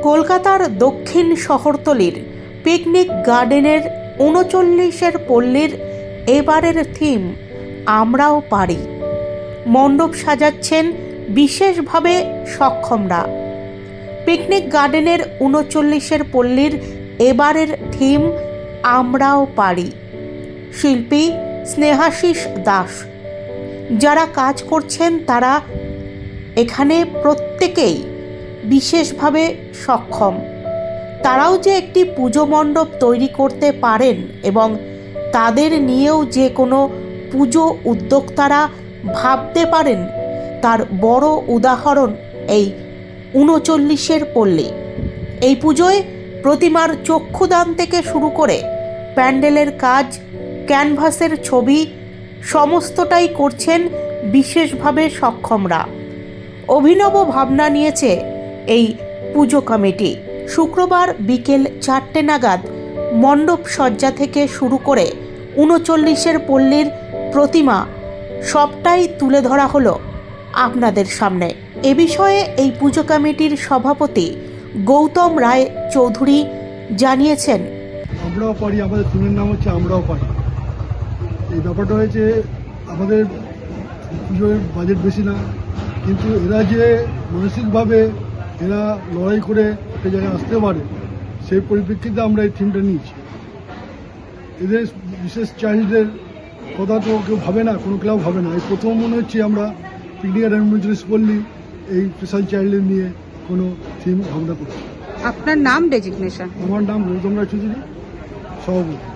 কলকাতার দক্ষিণ শহরতলির পিকনিক গার্ডেনের উনচল্লিশের পল্লীর এবারের থিম আমরাও পারি। মণ্ডপ সাজাচ্ছেন বিশেষভাবে সক্ষমরা। পিকনিক গার্ডেনের উনচল্লিশের পল্লীর এবারের থিম আমরাও পারি। শিল্পী স্নেহাশিস দাস। যারা কাজ করছেন তারা এখানে প্রত্যেকেই বিশেষভাবে সক্ষম। তারাও যে একটি পুজো মণ্ডপ তৈরি করতে পারেন এবং তাদের নিয়েও যে কোনো পুজো উদ্যোক্তারা ভাবতে পারেন, তার বড় উদাহরণ এই উনচল্লিশের পল্লী। এই পুজোয় প্রতিমার চক্ষুদান থেকে শুরু করে প্যান্ডেলের কাজ, ক্যানভাসের ছবি, সমস্তটাই করছেন বিশেষভাবে সক্ষমরা। অভিনব ভাবনা নিয়েছে এই পুজো কমিটি শুক্রবার বিকেল চারটে নাগাদ মণ্ডপ সজ্জা থেকে শুরু করে উনচল্লিশের পল্লীর প্রতিমা সবটাই তুলে ধরা হলো আপনাদের সামনে। এ বিষয়ে এই পুজো কমিটির সভাপতি গৌতম রায় চৌধুরী জানিয়েছেন। আমরাও পারি, আমাদের টিমের নাম হচ্ছে আমরাও পারি। এই ব্যাপারটা হয়েছে, আমাদের পুজোর বাজেট বেশি না, কিন্তু এরা যে মানসিকভাবে এরা লড়াই করে একটা জায়গায় আসতে পারে সেই পরিপ্রেক্ষিতে আমরা এই থিমটা নিয়েছি। এদের বিশেষ চাহিদার কথা তো কেউ ভাবে না কোনো ক্লাব ভাবে না। এই প্রথম মনে হচ্ছে আমরা পিকনিক অ্যাডভেঞ্চারাস পড়লি এই স্পেশাল চাইল্ডদের নিয়ে কোনো থিম ভাবনা করছি আপনার নাম ডেজিগনেশন আমার নাম গৌতম রায় চৌধুরী সভাপতি।